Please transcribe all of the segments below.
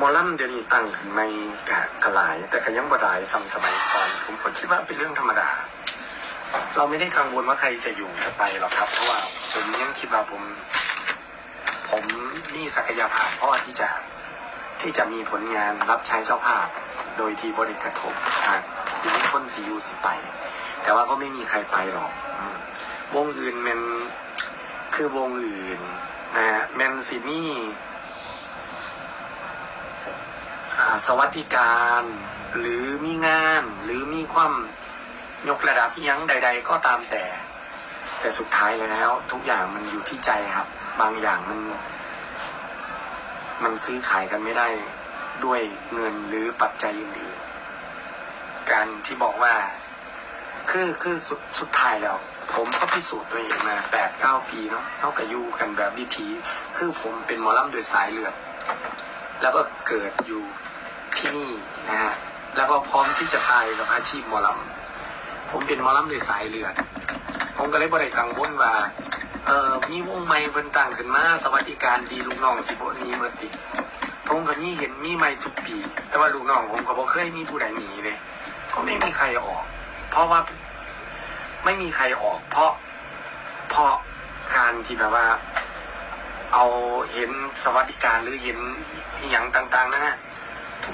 มอลำเดี๋ยวนี้ตั้งขึ้นในกะกะลาย แต่ก็ยังบ่หลายซ้ำสมัยก่อน ผมก็คิดว่าเป็นเรื่องธรรมดา เราไม่ได้กังวลว่าใครจะอยู่จะไปหรอกครับ เพราะว่าผมยังคิดว่าผม ผมมีศักยภาพพอที่จะที่จะมีผลงานรับใช้เจ้าภาพ โดยที่บริกระทบหากสิมีคนสีอยู่สิไป แต่ว่าก็ไม่มีใครไปหรอกวงอื่นมันคือวงอื่นนะฮะแมนซินี่ สวัสดิการ หรือมีงาน หรือมีความยกระดับยั้งใด ๆ ก็ตามแต่ แต่สุดท้ายแล้ว ทุกอย่างมันอยู่ที่ใจครับ บางอย่างมัน มันซื้อขายกันไม่ได้ด้วยเงินหรือปัจจัยอื่นๆการที่บอกว่า คือคือสุดสุดท้ายแล้ว ผมก็พิสูจน์ตัวเองมาแปดเก้าปีเนาะเท่ากับยูกันแบบวิถีคือผมเป็นหมอลำโดยสายเลือดแล้วก็เกิดอยู่ ที่นี่นะฮะแล้วก็พร้อมที่จะพายกับอาชีพหมอลำผมเป็นหมอลำโดยสายเลือด ผมก็เลยบ่ได้กังวลว่าเออมีวงใหม่เพิ่นตั้งขึ้นมาสวัสดิการดีลูกน้องสิบนี้เมื่อปีผมก็มีเห็นมีใหม่ทุกปี แต่ว่าลูกน้องผมก็บ่เคยมีผู้ใดหนีเลยก็ไม่มีใครออก เพราะว่าไม่มีใครออก เพราะเพราะการที่แบบว่า เอาเห็นสวัสดิการหรือเห็นอย่างต่างๆนะฮะ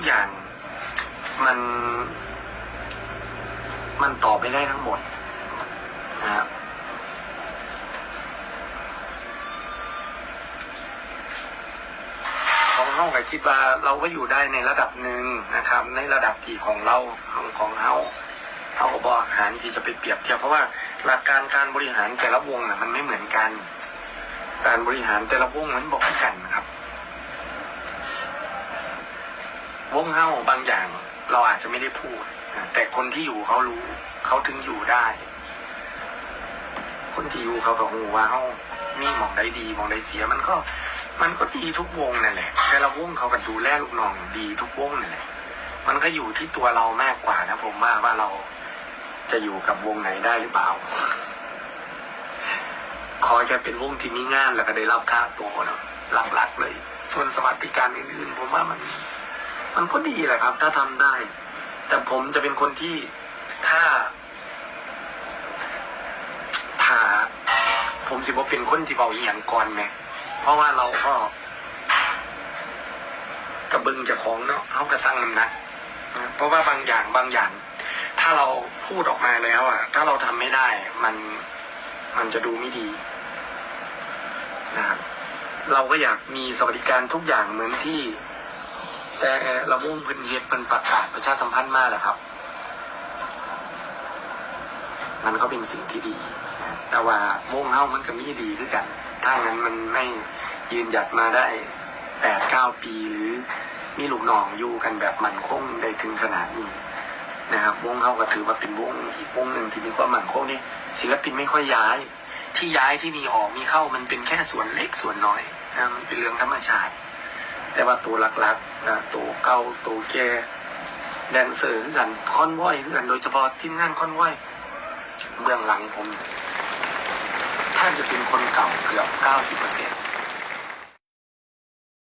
อย่าง มันมันตอบไม่ได้ทั้งหมดนะครับของเฮาก็คิดว่าเราก็อยู่ได้ในระดับหนึ่งนะครับ ในระดับที่ของเราของของเฮาเฮาก็บอกหารที่จะไปเปรียบเทียบเพราะว่าหลักการการบริหารแต่ละวงน่ะมันไม่เหมือนกัน การบริหารแต่ละวงมันบอกกันนะครับ วงเฮาบางอย่าง เราอาจจะไม่ได้พูด แต่คนที่อยู่เขารู้ เขาถึงอยู่ได้ คนที่อยู่เขาก็หูว่าเฮามีมองได้ดีมองได้เสียมันก็ มันก็ดีทุกวงนั่นแหละ แต่ละวงเขาก็ดูแลลูกน้องดีทุกวงนั่นแหละ มันก็อยู่ที่ตัวเรามากกว่านะผมว่าว่าเราจะอยู่กับวงไหนได้หรือเปล่า ขอแค่เป็นวงที่มีงานแล้วก็ได้รับค่าตัวเนาะหลักๆเลย ส่วนสวัสดิการอื่นๆผมว่ามัน มันก็ดีแหละครับ ถ้าทำได้ แต่ผมจะเป็นคนที่ถ้า ถ้า ผมสิว่าเป็นคนที่เบาเอียงก่อนไหมเพราะว่าเราก็กระบึงจะของเนาะเขากระสั่งน้ำหนักนะเพราะว่าบางอย่างบางอย่าง ถ้าเราพูดออกมาแล้วอะ ถ้าเราทำไม่ได้ มันมันจะดูไม่ดีนะครับเราก็อยากมีสวัสดิการทุกอย่างเหมือนที่ แต่เราวงเพิ่นเฮ็ดเพิ่นประกาศประชาสัมพันธ์มาแหละครับ มันก็เป็นสิ่งที่ดี แต่ว่าวงเฮามันก็มีดีคือกัน ถ้างั้นมันไม่ยืนหยัดมาได้แปดเก้าปีหรือมีลูกน้องอยู่กันแบบมันคงได้ถึงขนาดนี้นะครับวงเฮาก็ถือว่าเป็นวงอีกวงหนึ่งที่มีความมั่นคงนี่ศิลปินไม่ค่อยย้าย ที่ย้ายที่มีออกมีเข้ามันเป็นแค่ส่วนเล็กส่วนน้อยนะมันเป็นเรื่องธรรมชาติ แต่ว่าตัวหลักๆนะตัวเก่าตัวแก่แดนเซอร์คือกันคอนวอยคือกันโดยเฉพาะทีมงานคอนวอยเบื้องหลังผมท่านจะเป็นคนเก่าเกือบ 90%เปอร์เซ็น